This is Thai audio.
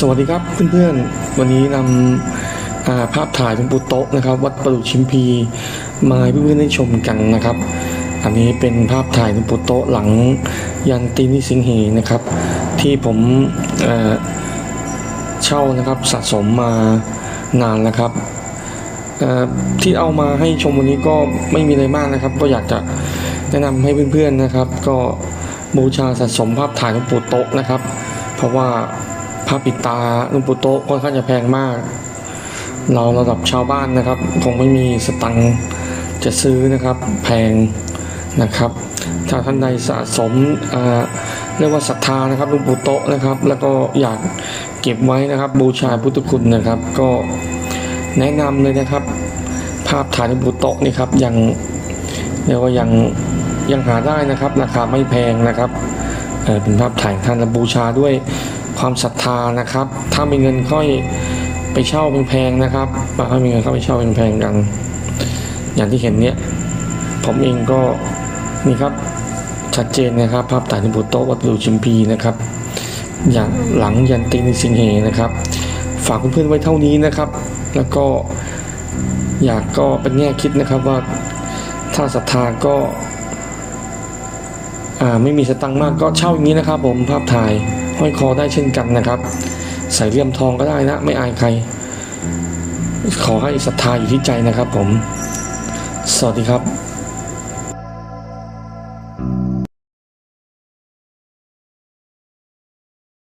สวัสดีครับเพื่อนๆ วันนี้นำาภาพถ่ายหลวงปู่โต๊ะนะครับ วัดประดุชิมพีมาให้เพื่อนๆได้ชมกันนะครับ อันนี้เป็นภาพถ่ายหลวงปู่โต๊ะหลังยันตีนิสิงเหนะครับ ที่ผมเเช่านะครับสะสมมานานแล้วครับที่เอามาให้ชมวันนี้ก็ไม่มีอะไรมากนะครับ ก็อยากจะแนะนำให้เพื่อนๆนะครับ ก็บูชาสะสมภาพถ่ายหลวงปู่โต๊ะนะครับ เพราะว่า ภาพปิดตาลวงปูโตค่อนข้างจะแพงมาก เราระดับชาวบ้านนะครับ คงไม่มีสตังค์จะซื้อนะครับแพงนะครับ ถ้าท่านใดสะสมเรียกว่าศรัทธานะครับลวงปูโตนะครับ แล้วก็อยากเก็บไว้นะครับ บูชาพุทธคุณนะครับ ก็แนะนำเลยนะครับ ภาพถ่ายลวงปูโตนี่ครับยังเรียกว่ายังยังหาได้นะครับ ราคาไม่แพงนะครับเเป็นภาพถ่ายท่านบูชาด้วย ความศรัทธานะครับ ถ้ามีเงินค่อยไปเช่าแพงๆนะครับถ้ามีเงินเข้าไปเช่าแพงๆกัน อย่างที่เห็นเนี้ยผมเองก็นี่ครับชัดเจนนะครับ ภาพถ่ายหลวงปู่โต๊ะวัดประดูชิมพีนะครับ อย่างหลังยันตินิสิงเหนะครับ ฝากเพื่อนๆไว้เท่านี้นะครับ แล้วก็อยากก็เป็นแง่คิดนะครับว่าถ้าศรัทธาก็อ่าไม่มีสตังค์มากก็เช่าอย่างนี้นะครับผมภาพถ่าย ห้อยคอได้เช่นกันนะครับ ใส่เลี่ยมทองก็ได้นะ ไม่อายใคร ขอให้ศรัทธาอยู่ที่ใจนะครับผม สวัสดีครับ